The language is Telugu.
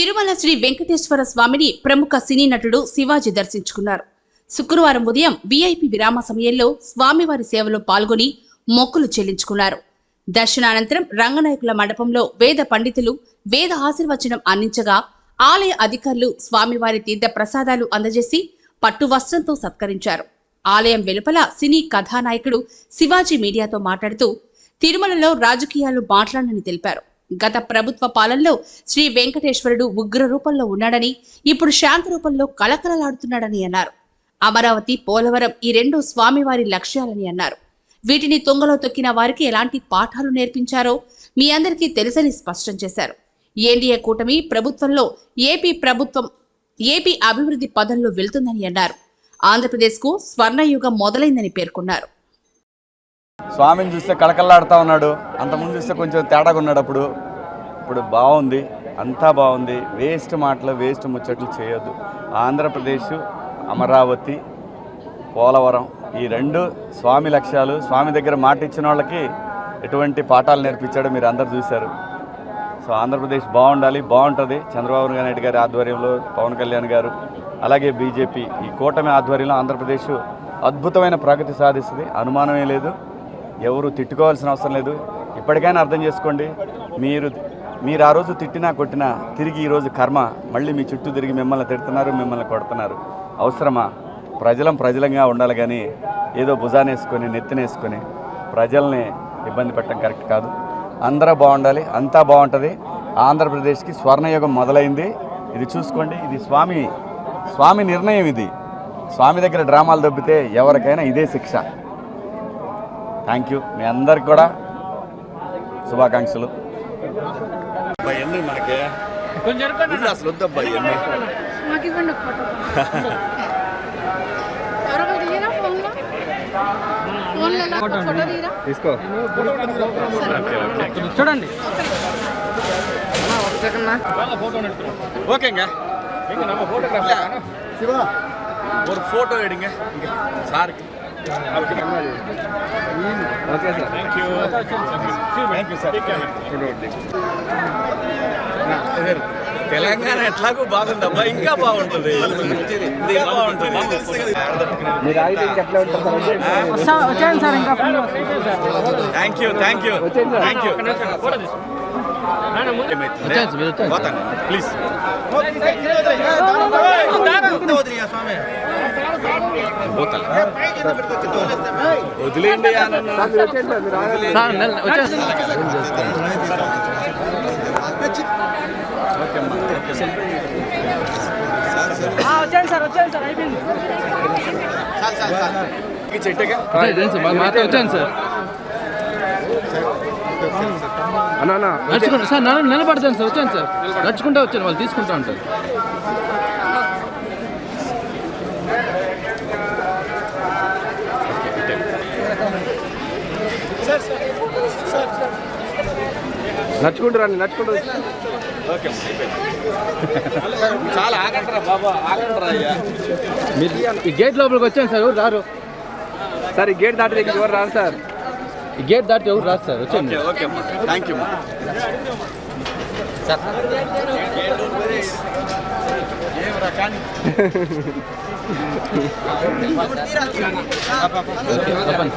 తిరుమల శ్రీ వెంకటేశ్వర స్వామిని ప్రముఖ సినీ నటుడు శివాజీ దర్శించుకున్నారు. శుక్రవారం ఉదయం విఐపి విరామ సమయంలో స్వామివారి సేవలో పాల్గొని మొక్కులు చెల్లించుకున్నారు. దర్శనానంతరం రంగనాయకుల మండపంలో వేద పండితులు వేద ఆశీర్వచనం అందించగా ఆలయ అధికారులు స్వామివారి తీర్థ ప్రసాదాలు అందజేసి పట్టు వస్త్రంతో సత్కరించారు. ఆలయం వెలుపల సినీ కథానాయకుడు శివాజీ మీడియాతో మాట్లాడుతూ తిరుమలలో రాజకీయాలు మాట్లాడనని తెలిపారు. గత ప్రభుత్వ పాలనలో శ్రీ వెంకటేశ్వరుడు ఉగ్ర రూపంలో ఉన్నాడని ఇప్పుడు శాంత రూపంలో కలకలలాడుతున్నాడని అన్నారు. అమరావతి పోలవరం ఈ రెండు స్వామివారి లక్ష్యాలని అన్నారు. వీటిని తుంగలో తొక్కిన వారికి ఎలాంటి పాఠాలు నేర్పించారో మీ అందరికీ తెలుసని స్పష్టం చేశారు. ఎన్డీఏ కూటమి ప్రభుత్వంలో ఏపీ ప్రభుత్వం ఏపీ అభివృద్ధి పదంలో వెళ్తుందని అన్నారు. ఆంధ్రప్రదేశ్కు స్వర్ణయుగం మొదలైందని పేర్కొన్నారు. స్వామిని చూస్తే కళకళలాడుతూ ఉన్నాడు. అంతకుముందు చూస్తే కొంచెం తేడాగా ఉన్నాడు అప్పుడు. ఇప్పుడు బాగుంది. అంతా బాగుంది. వేస్ట్ మాటలు వేస్ట్ ముచ్చట్లు చేయొద్దు. ఆంధ్రప్రదేశ్ అమరావతి పోలవరం ఈ రెండు స్వామి లక్ష్యాలు స్వామి దగ్గర మాట ఇచ్చిన వాళ్ళకి ఎటువంటి పాఠాలు నేర్పించాడో మీరు అందరు చూశారు. సో ఆంధ్రప్రదేశ్ బాగుండాలి బాగుంటుంది. చంద్రబాబు నాయుడు గారి ఆధ్వర్యంలో పవన్ కళ్యాణ్ గారు అలాగే బీజేపీ ఈ కూటమి ఆధ్వర్యంలో ఆంధ్రప్రదేశ్ అద్భుతమైన ప్రగతి సాధిస్తుంది. అనుమానమే లేదు. ఎవరు తిట్టుకోవాల్సిన అవసరం లేదు. ఇప్పటికైనా అర్థం చేసుకోండి. మీరు మీరు ఆ రోజు తిట్టినా కొట్టినా తిరిగి ఈరోజు కర్మ. మళ్ళీ మీ చుట్టూ తిరిగి మిమ్మల్ని తిడుతున్నారు మిమ్మల్ని కొడుతున్నారు. అవసరమా? ప్రజలం ప్రజలంగా ఉండాలి కానీ ఏదో భుజానేసుకొని నెత్తినేసుకొని ప్రజల్ని ఇబ్బంది పెట్టడం కరెక్ట్ కాదు. అందరూ బాగుండాలి. అంతా బాగుంటుంది. ఆంధ్రప్రదేశ్కి స్వర్ణయుగం మొదలైంది. ఇది చూసుకోండి. ఇది స్వామి స్వామి నిర్ణయం ఇది. స్వామి దగ్గర డ్రామాలు దొబ్బితే ఎవరికైనా ఇదే శిక్ష. థ్యాంక్ యూ మీ అందరికి కూడా శుభాకాంక్షలు ఎన్ని మనకి అసలు వద్దబ్బా ఎన్ని మాకు ఇవ్వండి ఒక ఫోటో ఎవరో తీయరా ఫోన్లో ఫోన్లో నాకు ఒక ఫోటో తీయరా తీసుకో చూడండి ஓகேங்க சிவா ஒரு ஃபோட்டோ எடுங்க இங்க சாருக்கு okay sir thank you thank you sir Telangana ఎట్లాగో బాగుందబ్బా ఇంకా బాగుంటుంది ఇది బాగుంటుంది వచ్చాను సార్ ఇంకా full thank you thank you thank you please పోతాను వదిలేండి వచ్చాను సార్ వచ్చాను సార్ అయిపోయింది వచ్చాను సార్ నడుచుకుంటా సార్ నన్ను నిలబడతాను సార్ వచ్చాను సార్. నడుచుకుంటా వచ్చాను వాళ్ళు తీసుకుంటా ఉంటారు. నడుచుకుంటూ రండి నడుచుకుంటూ ఓకే చాలా ఆగంటరా బాబా ఆగంటరా అయ్యా. మీరు ఈ గేట్ లోపలికి వచ్చాను సార్ ఎవరు రారు? సార్ ఈ గేట్ దాటి ఎవరు రారు సార్? ఈ గేట్ దాటి ఎవరు రారు సార్? వచ్చాను ఓకే థ్యాంక్ యూ చెప్పండి.